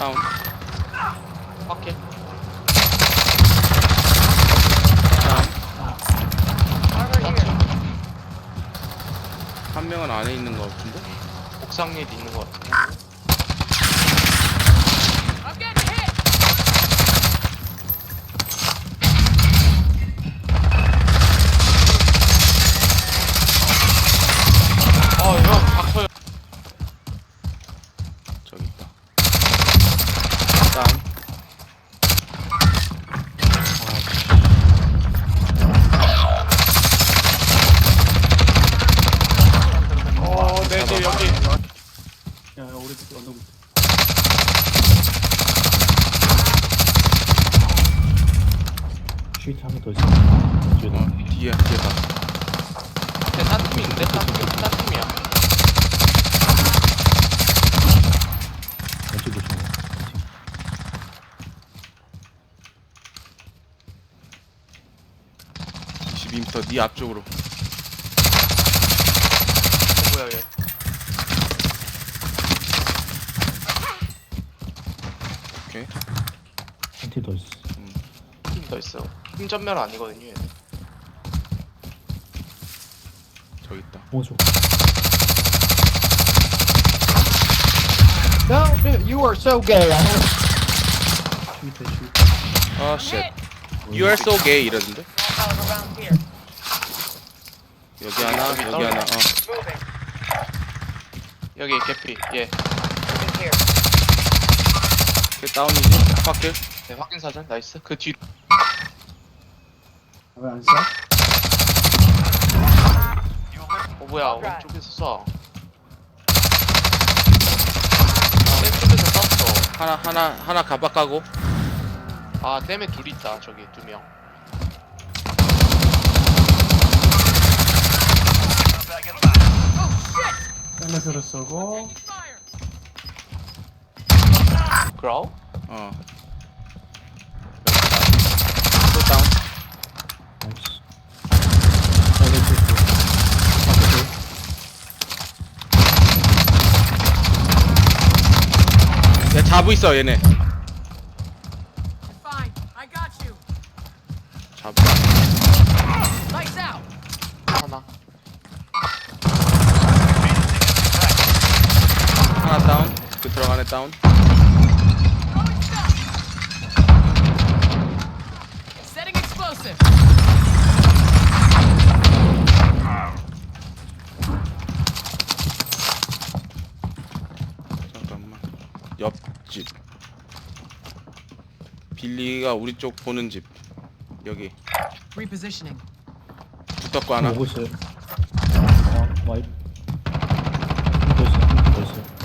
다운. 밖에 한 명은 안에 있는 것 같은데? 옥상에 있는 것 같아 딴 팀인데? 딴 팀, 딴 팀이야. 왼쪽 조심해. 22m 네 앞쪽으로. 어, 뭐야, 얘. 오케이. 한팀더 있어. 팀 더 있어. 팀 전멸 아니거든요, 얘는. 저기 있다. 오른쪽. No, dude, you are so gay. I know. 슈이트, 슈이트. 아, 쉣. You are so gay 이러던데? around here. 여기 하나, 여기 하나, 어. Moving. 여기 개피, 예. Moving here. 걔 다운이지? 확킬? 네, 확인 사전, 나이스. 그 뒤, 왜안 쏴? 어, 뭐야, 오른쪽에서 쏴. 아, 왼쪽에서 쐈어. 하나, 하나, 하나 가박 가고. 아, 댐에 둘 있다, 저기, 두 명. 헬멧으로 쏘고. 그라우? 어. 얘 자부 있어, 얘네. Fine. I got you. 자부. Lights out. 하나. 하나 다운. 그 들어가네 다운. Throwing stuff. Setting explosive. 리가 우리 쪽 보는 집. 여기. Repositioning. 붙었고 하나. 오고 있어요. 어, 와이. 한더 있어. 한더 있어.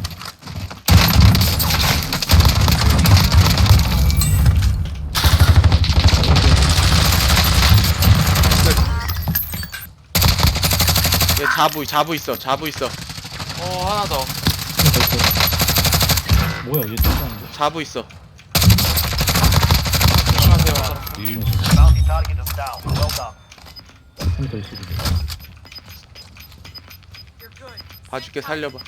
얘 자부, 자부 있어. 자부 있어. 어, 하나 더. 있어. 뭐야, 얘 떴다는데? 자부 있어. 한더 good. 봐줄게 살려봐.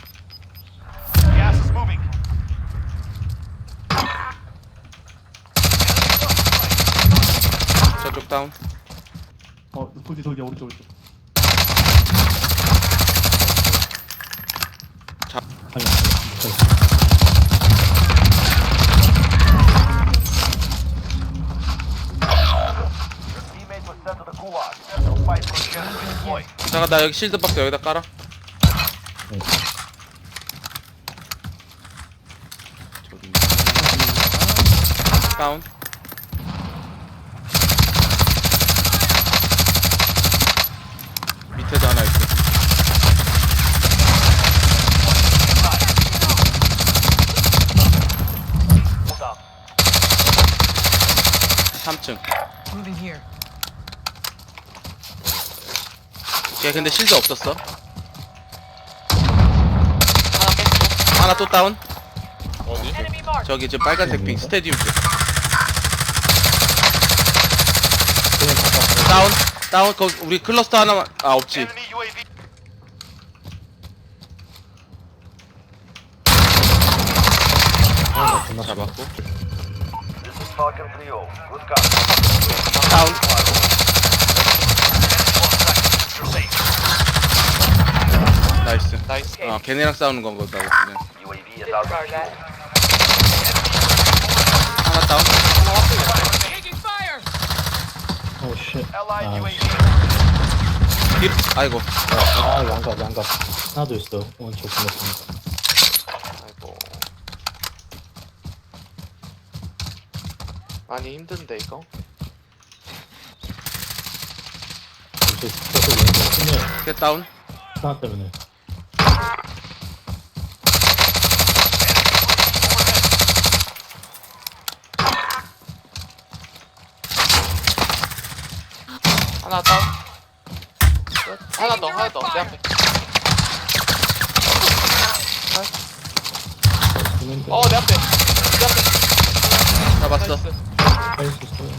저쪽 다운. 어, 돌디, 돌디, 오른쪽, 오른쪽. 잠깐 나 여기 실드 박스 여기다 깔아. 다운. 밑에도 하나 있어. Hold up. 3층. Moving here. 걔 근데 실드 없었어. 하나 뺐어. 하나 또 다운. 어디? Enemy. 저기 저 빨간색 핑 스테디움 쪽. 다운. 다운. 거기 우리 클러스터 하나만 아 없지. Enemy UAV. 잡았고. This is Falcon 3-0. Good copy. 다운. You're safe. 나이스. 아 걔네랑 싸우는 건가 보다 그냥. UAV is out of fuel. 하나 다운 Taking fire! 오 쉣. Allied 아, UAV. 딥 아이고 아 양각 양각. 하나 더 있어. 오른쪽 보냈습니다. 아이고. 많이 힘든데 이거. 이제 계속 왼쪽 끝내. 셋 다운 하나 때문에. 하나 다운. 끝. 하나 더 하나 더. 내 앞에. 있는데. 어 내 앞에. 내 앞에. 잡았어 나이스. 할수 있어요.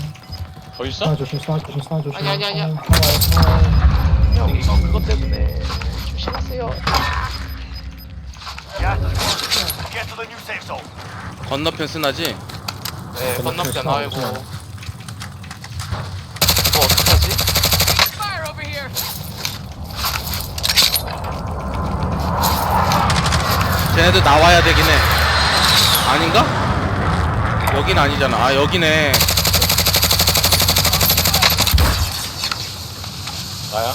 더 있어? 하나 조심, 하나 조심, 하나 조심. 아니, 아니, 아니야. 하나, 하나, 하나. 형 이거 그것 때문에 조심하세요. Gas is closing. Get to the new safe zone. 건너편 쓰나지 네 건너편 하나, 아이고. 하나. 이거 어떡하지? Fire over here! 쟤네들 나와야 되긴 해 아닌가? 여긴 아니잖아 아 여기네 나야? 야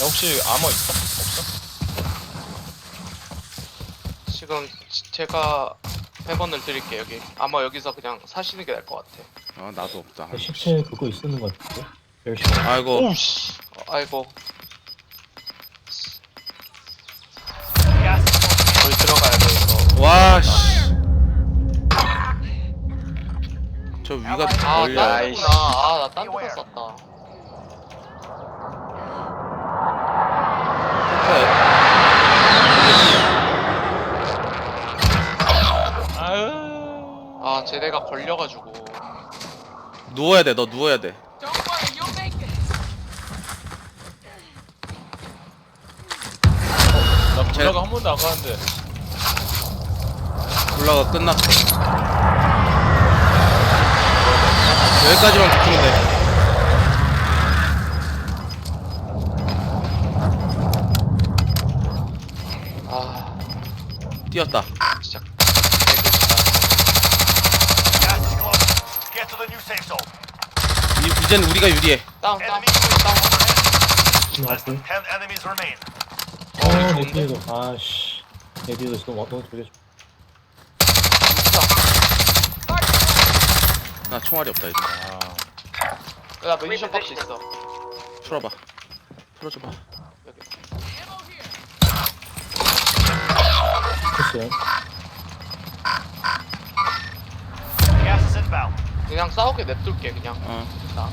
혹시 아머 있어? 없어? 지금 지- 제가 100원을 드릴게요 여기. 아마 여기서 그냥 사시는 게 나을 것 같아. 아 나도 없다 야, 시체 그거 있었는 것 같은데? 열심히. 아이고 오우씨 어, 아이고 와 씨 저 위가 아, 걸려 딴 데구나. 아, 나딴 데서 썼다. 아유 아, 쟤네가 걸려가지고. 누워야 돼 너 누워야 돼 Don't worry, you'll make it! 나 불나가 한 번도 안 가는데 올라가 끝났어 여기까지만 붙으면 돼 아, 뛰었다 진짜. Gas is closing. Get to the new safe zone. 이, 이젠 우리가 유리해 다운, 다운, 다운. overhead. Less 나왔고. than 10 enemies remain. 어, 내? 뒤에도. 아씨. 내 뒤에도 있어. 너무 저기. 총알이 없다 이제 아나 미니션 박스 있어. 풀어봐 풀어줘봐 여기. Ammo here! 됐어요. Gas is inbound. 그냥 싸우게 냅둘게, 그냥. 어 나.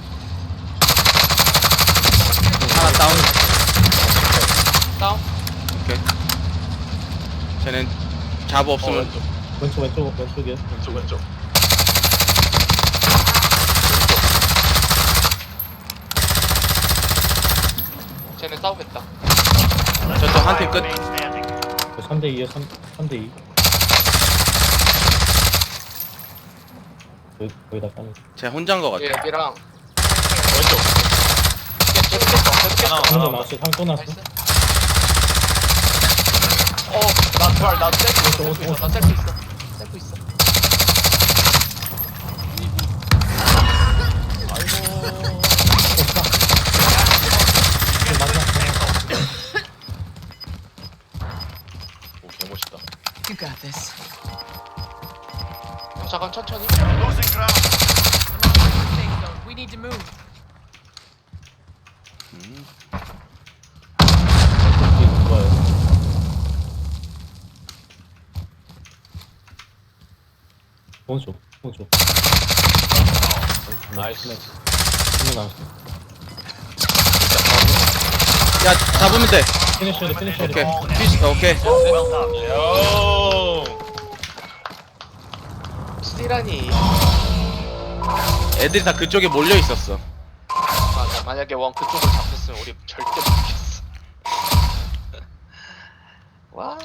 하나 다운 다운. 오케이 쟤는 어, 없으면 왼쪽 왼쪽, 왼쪽, 왼쪽이야. 왼쪽 왼쪽 싸우겠다. 저쪽 한 팀끝 Remain standing. 3대2야, 3, 3대2. 거기, 거기다 까는. 쟤 혼자인 거 같아 얘 여기랑. 왼쪽 깼어, 깼어. 하나 상또 나왔어. 나이스. 어, 나 부활, 나 셀프 있어, 셀프 있어, 나 셀프 있어. 셀프 있어. 오른쪽, 오른쪽. 나이스. 한명 남았어. 야 잡으면 돼 피니셔야 돼, 피니셔야 오케이 돼. 피시 오케이. 요 스티라니. 애들이 다 그쪽에 몰려 있었어 맞아, 만약에 원 그쪽을 잡혔으면 우리 절대 못 이겼어. 와.